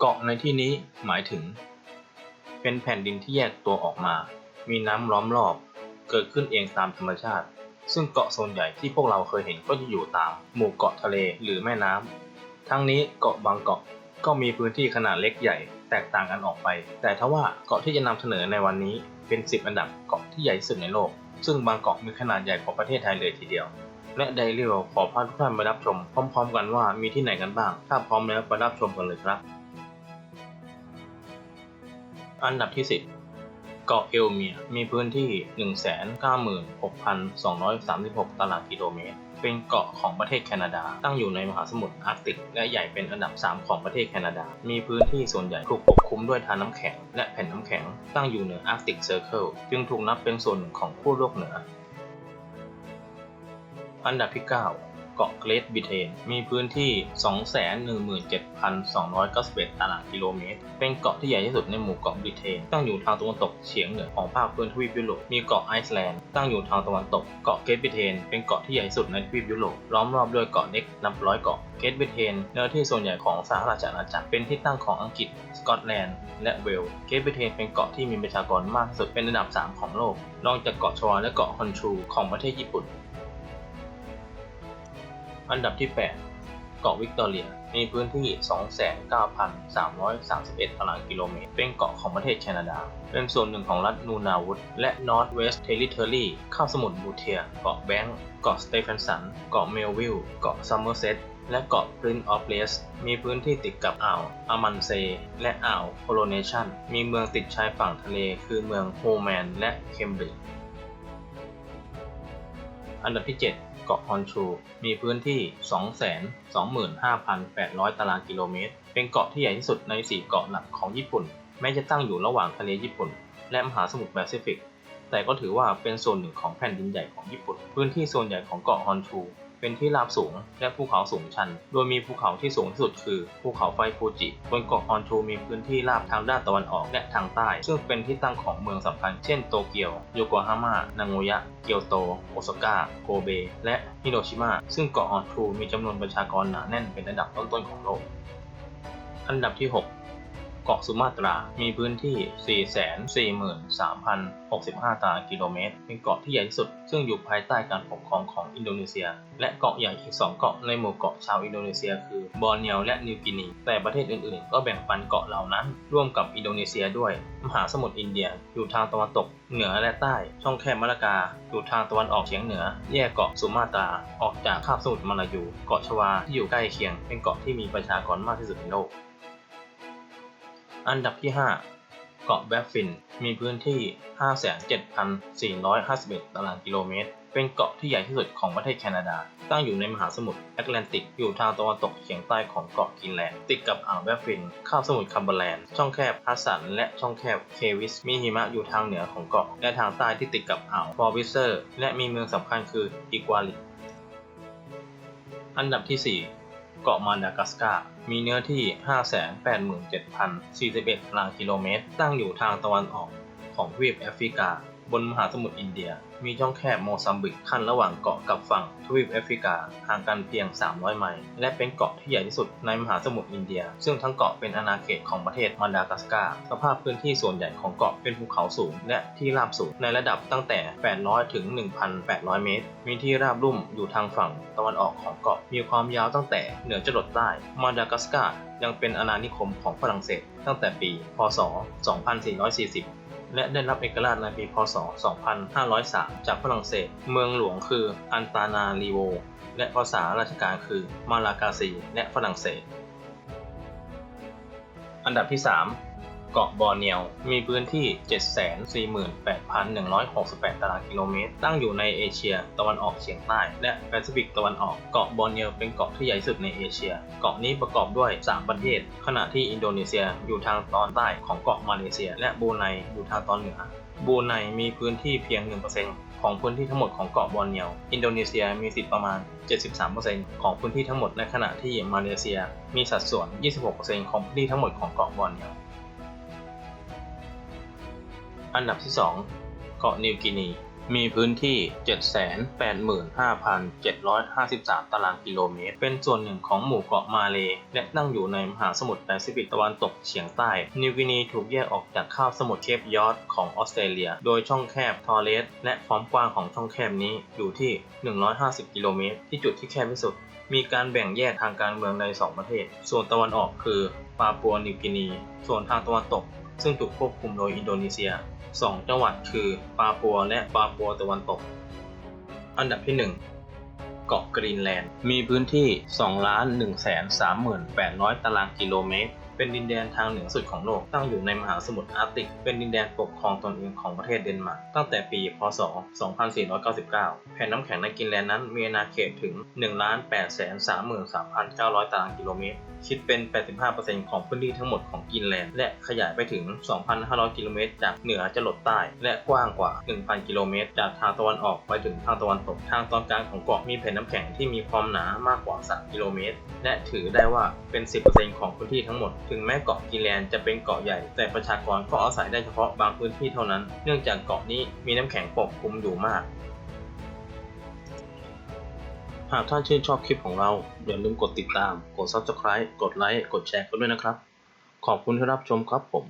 เกาะในที่นี้หมายถึง เป็นแผ่นดินที่แยกตัวออกมา มีน้ำล้อมรอบ เกิดขึ้นเองตามธรรมชาติ ซึ่งเกาะโซนใหญ่ที่พวกเราเคยเห็นก็จะอยู่ตาม หมู่เกาะทะเลหรือแม่น้ำทั้งนี้เกาะบางเกาะก็มีพื้นที่ขนาดเล็กใหญ่แตกต่างกันออกไป แต่ทว่าเกาะที่จะนำเสนอในวันนี้เป็น 10 อันดับเกาะที่ใหญ่ที่สุดในโลก ซึ่งบางเกาะมีขนาดใหญ่กว่าประเทศไทยเลยทีเดียว และไดเรียขอพาทุกท่านไปรับชม พร้อม ๆ กันว่ามีที่ไหนกันบ้าง ถ้าพร้อมแล้วไปรับชมกันเลยครับ อันดับที่ 10 เกาะเอลเมียมีพื้นที่ 196,236 ตารางกิโลเมตร เป็นเกาะของประเทศแคนาดา ตั้งอยู่ในมหาสมุทรอาร์กติก และใหญ่เป็นอันดับ 3 ของประเทศแคนาดา มีพื้นที่ส่วนใหญ่ถูกปกคลุมด้วยทานน้ำแข็ง และแผ่นน้ำแข็ง ตั้งอยู่เหนืออาร์กติกเซอร์เคิลจึงถูกนับเป็นส่วนหนึ่งของขั้วโลกเหนือ อันดับที่ 9 เกาะเกรทบริเทน มีพื้นที่ 217,291 ตารางกิโลเมตร เป็นเกาะที่ใหญ่ที่สุดในหมู่เกาะบริเทน ตั้งอยู่ทางตะวันตกเฉียงเหนือของภาคพื้นทวีปยุโรป มีเกาะไอซ์แลนด์ ตั้งอยู่ทางตะวันตก เกาะเกรทบริเทน เป็นเกาะที่ใหญ่ที่สุดในทวีปยุโรป ล้อมรอบด้วยเกาะเล็กนับร้อยเกาะ เกรทบริเทนเนื้อที่ส่วนใหญ่ของสหราชอาณาจักร เป็นที่ตั้งของอังกฤษ สกอตแลนด์ และเวลส์ เกรทบริเทนเป็นเกาะที่มีประชากรมากที่สุด เป็นอันดับ 3 ของโลกรองจากเกาะชวาและเกาะฮอนชูของประเทศญี่ปุ่น อันดับที่ 8 เกาะวิกตอเรีย มีพื้นที่ 29,331 ตารางกิโลเมตร เป็นเกาะของประเทศแคนาดา เป็นส่วนหนึ่งของรัฐนูนาวุธและ North West Territory ข้าสมุทรบูเทีย เกาะแบงก์เกาะสเตเฟนสัน เกาะเมลวิลเกาะซัมเมอร์เซตและเกาะ Prince of Wales มีพื้นที่ติดกับอ่าวอามันเซ และอ่าวโคโรเนชันมีเมืองติดชายฝั่งทะเล คือเมืองโฮแมน และเคมบริดจ์อันดับที่ 7 เกาะฮอนชู มีพื้นที่ 225,800 ตารางกิโลเมตร เป็นเกาะที่ใหญ่ที่สุดใน 4 เกาะหลักของญี่ปุ่น แม้จะตั้งอยู่ระหว่างทะเลญี่ปุ่น และมหาสมุทรแปซิฟิก แต่ก็ถือว่าเป็นส่วนหนึ่งของแผ่นดินใหญ่ของญี่ปุ่น พื้นที่ส่วนใหญ่ของเกาะฮอนชู เป็นที่ราบสูงและภูเขาสูงชัน โดยมีภูเขาที่สูงที่สุดคือภูเขาไฟฟูจิ บนเกาะฮอนชูมีพื้นที่ราบทางด้านตะวันออกและทางใต้ ซึ่งเป็นที่ตั้งของเมืองสำคัญ เช่นโตเกียว โยโกฮาม่า นางโงยะ เกียวโต โอซาก้า โกเบ และฮิโรชิมา ซึ่งเกาะฮอนชูมีจำนวนประชากรหนาแน่นเป็นอันดับต้นๆของโลก อันดับที่ 6 เกาะสุมาตรา มีพื้นที่ 443,065 ตารางกิโลเมตร เป็นเกาะที่ใหญ่ที่สุด ซึ่งอยู่ภายใต้การปกครองของอินโดนีเซีย และเกาะใหญ่อีก 2 เกาะในหมู่เกาะชาวอินโดนีเซีย คือบอร์เนียวและนิวกินี แต่ประเทศอื่นๆ ก็แบ่งปันเกาะเหล่านั้น ร่วมกับอินโดนีเซียด้วย มหาสมุทรอินเดียอยู่ทางตะวันตก เหนือและใต้ ช่องแคบมาลากา อยู่ทางตะวันออกเฉียงเหนือ แยกเกาะสุมาตรา ออกจากคาบสมุทรมาลายู เกาะชวาที่อยู่ใกล้เคียง เป็นเกาะที่มีประชากรมากที่สุดในโลก อันดับที่ 5 เกาะแบฟฟิน มีพื้นที่ 57,451 ตารางกิโลเมตร เป็นเกาะที่ใหญ่ที่สุดของประเทศแคนาดา ตั้งอยู่ในมหาสมุทรแอตแลนติก อยู่ทางตะวันตกเฉียงใต้ของเกาะกรีนแลนด์ ติดกับอ่าวแบฟฟินคาบสมุทรคัมเบอร์แลนด์ ช่องแคบฮัสสัน และช่องแคบเควิส มีหิมะอยู่ทางเหนือของเกาะ และทางใต้ที่ติดกับอ่าวฟอร์วิเซอร์ และมีเมืองสำคัญคืออิกวาลิอันดับที่ 4 เกาะมาดากัสการ์มีเนื้อที่ 587,041 ตารางกิโลเมตร ตั้งอยู่ทางตะวันออกของทวีปแอฟริกา บนมหาสมุทรอินเดีย มีช่องแคบโมซัมบิกขั้นระหว่างเกาะกับฝั่งทวีปแอฟริกาห่างกันเพียง 300 ไมล์และเป็นเกาะที่ใหญ่ที่สุดในมหาสมุทรอินเดีย ซึ่งทั้งเกาะเป็นอาณาเขตของประเทศมาดากัสการ์สภาพพื้นที่ส่วนใหญ่ของเกาะเป็นภูเขาสูง และที่ราบสูงในระดับตั้งแต่ 800 ถึง 1,800 เมตร มีที่ราบลุ่มอยู่ทางฝั่งตะวันออกของเกาะมีความยาวตั้งแต่เหนือจรดใต้มาดากัสการ์ยังเป็นอาณานิคมของฝรั่งเศสตั้งแต่ปี พ.ศ.2440 และได้รับเอกราชในปีพ.ศ.2503 จากฝรั่งเศส เมืองหลวงคืออันตานาลีโว และภาษาราชการคือมาลากาซีและฝรั่งเศส อันดับที่ 3 เกาะบอร์เนียว มีพื้นที่ 748,168 ตารางกิโลเมตร ตั้งอยู่ในเอเชีย ตะวันออกเฉียงใต้ และแปซิฟิกตะวันออก เกาะบอร์เนียวเป็นเกาะที่ใหญ่สุดในเอเชีย เกาะนี้ประกอบด้วย 3 ประเทศ ขณะที่อินโดนีเซียอยู่ทางตอนใต้ของเกาะมาเลเซีย และบูไนอยู่ทางตอนเหนือบูไนมีพื้นที่เพียง 1%ของพื้นที่ทั้งหมดของเกาะบอร์เนียว อินโดนีเซียมีสิทธิ์ประมาณ 73%ของพื้นที่ทั้งหมด ในขณะที่มาเลเซีย มีสัดส่วน 26%ของพื้นที่ทั้งหมดของเกาะบอร์เนียว อันดับที่ 2 เกาะนิวกินี มีพื้นที่ 785,753 ตารางกิโลเมตร เป็นส่วนหนึ่งของหมู่เกาะมาเลย์และตั้งอยู่ในมหาสมุทรแปซิฟิกตะวันตกเฉียงใต้ นิวกินีถูกแยกออกจากคาบสมุทรเคปยอร์ดของออสเตรเลีย โดยช่องแคบทอร์เรสและความกว้างของช่องแคบนี้อยู่ที่ 150 กิโลเมตร ที่จุดที่แคบที่สุดมีการแบ่งแยกทางการเมืองใน 2 ประเทศ ส่วนตะวันออกคือปาปัวนิวกินี ส่วนทางตะวันตก ซึ่งถูกควบคุมโดยอินโดนีเซีย 2 จังหวัดคือปาปัวและปาปัวตะวันตก อันดับที่ 1 เกาะกรีนแลนด์ มีพื้นที่ 2,138,000ตารางกิโลเมตร เป็นดินแดนทางเหนือสุดของโลกตั้งอยู่ในมหาสมุทรอาร์กติก เป็นดินแดนปกครองตนเองของประเทศเดนมาร์กตั้งแต่ปี พศ 2499 แผ่นน้ำแข็งในกรีนแลนด์นั้นมีอาณาเขตถึง 1,833,900 ตารางกิโลเมตร คิดเป็น 85%ของพื้นที่ทั้งหมดของกรีนแลนด์ และขยายไปถึง 2,500 กิโลเมตร จากเหนือจรดใต้ และกว้างกว่า 1,000 กิโลเมตร จากทางตะวันออกไปถึงทางตะวันตก ทางตอนกลางของเกาะมีแผ่นน้ำแข็งที่มีความหนามากกว่า 3 กิโลเมตร และถือได้ว่าเป็น 10%ของพื้นที่ทั้งหมดถึงแม้เกาะกรีนแลนจะเป็นเกาะใหญ่ แต่ประชากรก็อาศัยได้เฉพาะบางพื้นที่เท่านั้น เนื่องจากเกาะนี้มีน้ำแข็งปกคลุมอยู่มาก หากท่านชื่นชอบคลิปของเรา อย่าลืมกดติดตาม กด subscribe กดไลค์ กดแชร์กันด้วยนะครับ ขอบคุณที่รับชมครับผม